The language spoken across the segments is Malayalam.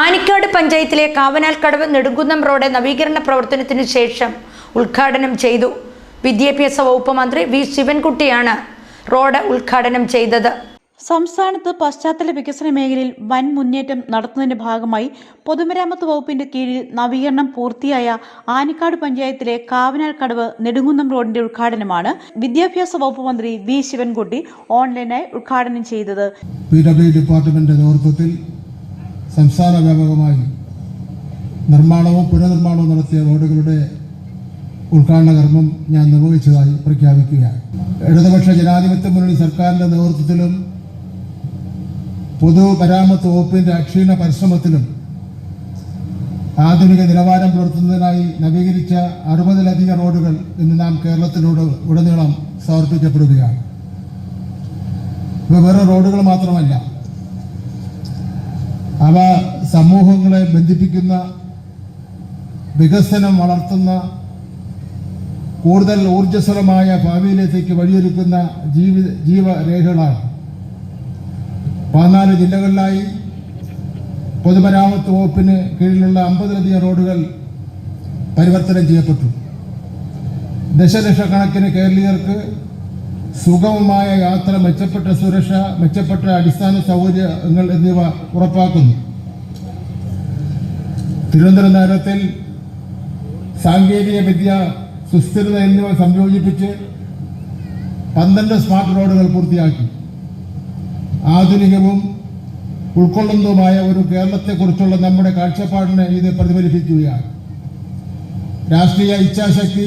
ആനിക്കാട് പഞ്ചായത്തിലെ കാവനാൽക്കടവ് നെടുങ്കുന്നം റോഡ് നവീകരണ പ്രവർത്തനത്തിനു ശേഷം ഉദ്ഘാടനം ചെയ്തു. വിദ്യാഭ്യാസ വകുപ്പ് മന്ത്രി വി ശിവൻകുട്ടിയാണ് റോഡ് ഉദ്ഘാടനം ചെയ്തത്. സംസ്ഥാനത്ത് പശ്ചാത്തല വികസന മേഖലയിൽ വൻ മുന്നേറ്റം നടത്തുന്നതിന്റെ ഭാഗമായി പൊതുമരാമത്ത് വകുപ്പിന്റെ കീഴിൽ നവീകരണം പൂർത്തിയായ ആനിക്കാട് പഞ്ചായത്തിലെ കാവനാൽ കടവ് നെടുങ്കുന്നം റോഡിന്റെ ഉദ്ഘാടനമാണ് വിദ്യാഭ്യാസ വകുപ്പ് മന്ത്രി വി ശിവൻകുട്ടി ഓൺലൈനായി ഉദ്ഘാടനം ചെയ്തത്. പി ഡബ്ല്യു ഡിപ്പാർട്ട്മെന്റ് നേതൃത്വത്തിൽ സംസ്ഥാന വ്യാപകമായി നിർമ്മാണവും പുനർനിർമ്മാണവും നടത്തിയ റോഡുകളുടെ ഉദ്ഘാടന കർമ്മം ഞാൻ നിർവഹിച്ചതായി പ്രഖ്യാപിക്കുകയാണ്. ഇടതുപക്ഷ ജനാധിപത്യ മുന്നണി സർക്കാരിന്റെ നേതൃത്വത്തിലും പൊതുമരാമത്ത് വകുപ്പിന്റെ അക്ഷീണ പരിശ്രമത്തിലും ആധുനിക നിലവാരം പുലർത്തുന്നതിനായി നവീകരിച്ച അറുപതിലധികം റോഡുകൾ ഇന്ന് നാം കേരളത്തിലൂടെ ഉടനീളം സമർപ്പിക്കപ്പെടുകയാണ്. ഇവ വേറെ റോഡുകൾ മാത്രമല്ല അവ സമൂഹങ്ങളെ ബന്ധിപ്പിക്കുന്ന വികസനം വളർത്തുന്ന കൂടുതൽ ഊർജസ്വലമായ ഭാവിയിലേക്ക് വഴിയൊരുക്കുന്ന ജീവി ജീവരേഖകളാണ്. പതിനാല് ജില്ലകളിലായി പൊതുമരാമത്ത് വകുപ്പിന് കീഴിലുള്ള അമ്പതിലധികം റോഡുകൾ പരിവർത്തനം ചെയ്യപ്പെട്ടു. ദശലക്ഷക്കണക്കിന് കേരളീയർക്ക് സുഗമമായ യാത്ര മെച്ചപ്പെട്ട സുരക്ഷ മെച്ചപ്പെട്ട അടിസ്ഥാന സൗകര്യങ്ങൾ എന്നിവ ഉറപ്പാക്കുന്നു. തിരുവനന്തപുരം നഗരത്തിൽ സാങ്കേതിക വിദ്യ സുസ്ഥിരത എന്നിവ സംയോജിപ്പിച്ച് പന്ത്രണ്ട് സ്മാർട്ട് റോഡുകൾ പൂർത്തിയാക്കി. ആധുനികവും ഉൾക്കൊള്ളുന്നതുമായ ഒരു കേരളത്തെക്കുറിച്ചുള്ള നമ്മുടെ കാഴ്ചപ്പാടിനെ ഇത് പ്രതിഫലിപ്പിക്കുകയാണ്. രാഷ്ട്രീയ ഇച്ഛാശക്തി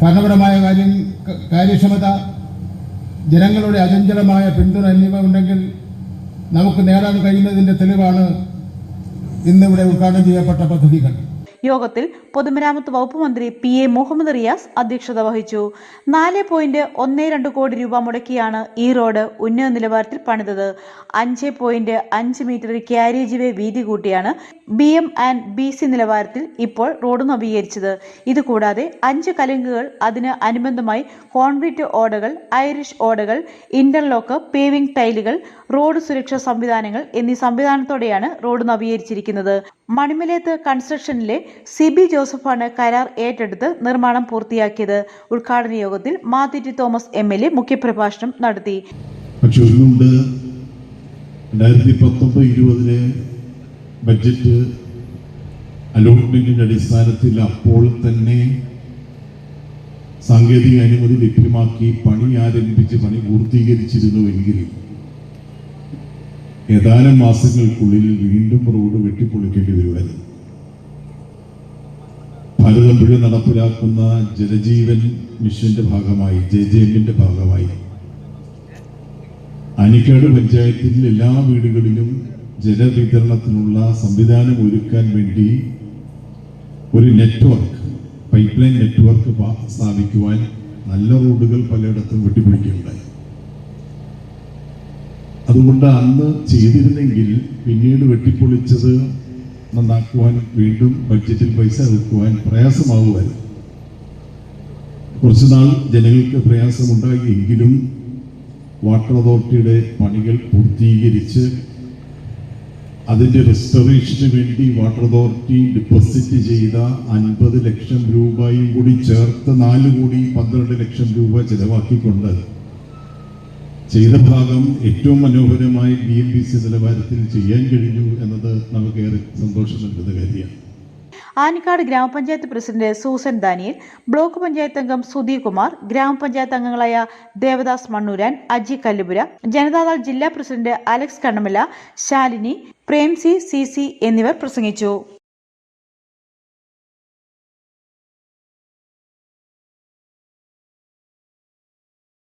ഭരണപരമായ കാര്യം കാര്യക്ഷമത ജനങ്ങളുടെ അചഞ്ചലമായ പിന്തുണ എന്നിവ ഉണ്ടെങ്കിൽ നമുക്ക് നേടാൻ കഴിയുന്നതിന്റെ തെളിവാണ് ഇന്നിവിടെ ഉദ്ഘാടനം ചെയ്യപ്പെട്ട പദ്ധതികൾ. യോഗത്തിൽ പൊതുമരാമത്ത് വകുപ്പ് മന്ത്രി പി എ മുഹമ്മദ് റിയാസ് അധ്യക്ഷത വഹിച്ചു. നാല് പോയിന്റ് ഒന്ന് രണ്ട് കോടി രൂപ മുടക്കിയാണ് ഈ റോഡ് ഉന്നത നിലവാരത്തിൽ പണിതത്. അഞ്ച് പോയിന്റ് അഞ്ച് മീറ്റർ ക്യാരേജ് വേ വീതി കൂട്ടിയാണ് B M and B C നിലവാരത്തിൽ ഇപ്പോൾ റോഡ് നവീകരിച്ചത്. ഇതുകൂടാതെ അഞ്ച് കലുങ്കുകൾ അതിന് അനുബന്ധമായി കോൺക്രീറ്റ് ഓടകൾ ഐറിഷ് ഓടകൾ ഇന്റർലോക്ക് പേവിംഗ് ടൈലുകൾ റോഡ് സുരക്ഷാ സംവിധാനങ്ങൾ എന്നീ സംവിധാനത്തോടെയാണ് റോഡ് നവീകരിച്ചിരിക്കുന്നത്. മണിമലയത്ത് കൺസ്ട്രക്ഷനിലെ സി ബി ജോസഫാണ് കരാർ ഏറ്റെടുത്ത് നിർമ്മാണം പൂർത്തിയാക്കിയത്. ഉദ്ഘാടന യോഗത്തിൽ Mathew Thomas M L A മുഖ്യപ്രഭാഷണം നടത്തി. രണ്ടായിരത്തി ബഡ്ജറ്റ് അലോട്ട്മെന്റിന്റെ അടിസ്ഥാനത്തിൽ അപ്പോൾ തന്നെ സാങ്കേതിക അനുമതി ലഭ്യമാക്കി പണി ആരംഭിച്ച് പണി പൂർത്തീകരിച്ചിരുന്നുവെങ്കിൽ ഏതാനും മാസങ്ങൾക്കുള്ളിൽ വീണ്ടും റോഡ് വെട്ടിപ്പൊളിക്കേണ്ടി വരുമായിരുന്നു ഭാരതം മുഴുവൻ നടപ്പിലാക്കുന്ന ജലജീവൻ മിഷന്റെ ഭാഗമായി ജെ ജെ എമ്മിന്റെ ഭാഗമായി. അനിക്കാട് പഞ്ചായത്തിൽ എല്ലാ വീടുകളിലും ജലവിതരണത്തിനുള്ള സംവിധാനം ഒരുക്കാൻ വേണ്ടി ഒരു നെറ്റ്വർക്ക് പൈപ്പ് ലൈൻ നെറ്റ്വർക്ക് സ്ഥാപിക്കുവാൻ നല്ല റോഡുകൾ പലയിടത്തും വെട്ടിപ്പിടിക്കുകയുണ്ടായി അതുകൊണ്ട് അന്ന് ചെയ്തിരുന്നെങ്കിൽ പിന്നീട് വെട്ടിപ്പൊളിച്ചത് നന്നാക്കുവാൻ വീണ്ടും ബഡ്ജറ്റിൽ പൈസ വെക്കുവാൻ പ്രയാസമാവുമായിരുന്നു. കുറച്ചുനാൾ ജനങ്ങൾക്ക് പ്രയാസമുണ്ടായെങ്കിലും വാട്ടർ അതോറിറ്റിയുടെ പണികൾ പൂർത്തീകരിച്ച് അതിന്റെ റെസ്റ്റോറേഷന് വേണ്ടി വാട്ടർ അതോറിറ്റി ഡിപ്പോസിറ്റ് ചെയ്ത അൻപത് ലക്ഷം രൂപയും കൂടി ചേർത്ത് നാല് കോടി പന്ത്രണ്ട് ലക്ഷം രൂപ ചെലവാക്കിക്കൊണ്ട് ചെയ്ത ഭാഗം ഏറ്റവും മനോഹരമായി ബി എം ബി സി നിലവാരത്തിൽ ചെയ്യാൻ കഴിഞ്ഞു എന്നത് നമുക്കേറെ സന്തോഷം നൽകുന്ന കാര്യമാണ്. ആനിക്കാട് ഗ്രാമപഞ്ചായത്ത് പ്രസിഡന്റ് സൂസൻ ദാനിയൽ ബ്ലോക്ക് പഞ്ചായത്ത് അംഗം സുധീർ കുമാർ ഗ്രാമപഞ്ചായത്ത് അംഗങ്ങളായ ദേവദാസ് മണ്ണൂരാൻ അജി കല്ലുപുര ജനതാദൾ ജില്ലാ president Alex Kannamala Shalini Premsy C C എന്നിവർ പ്രസംഗിച്ചു.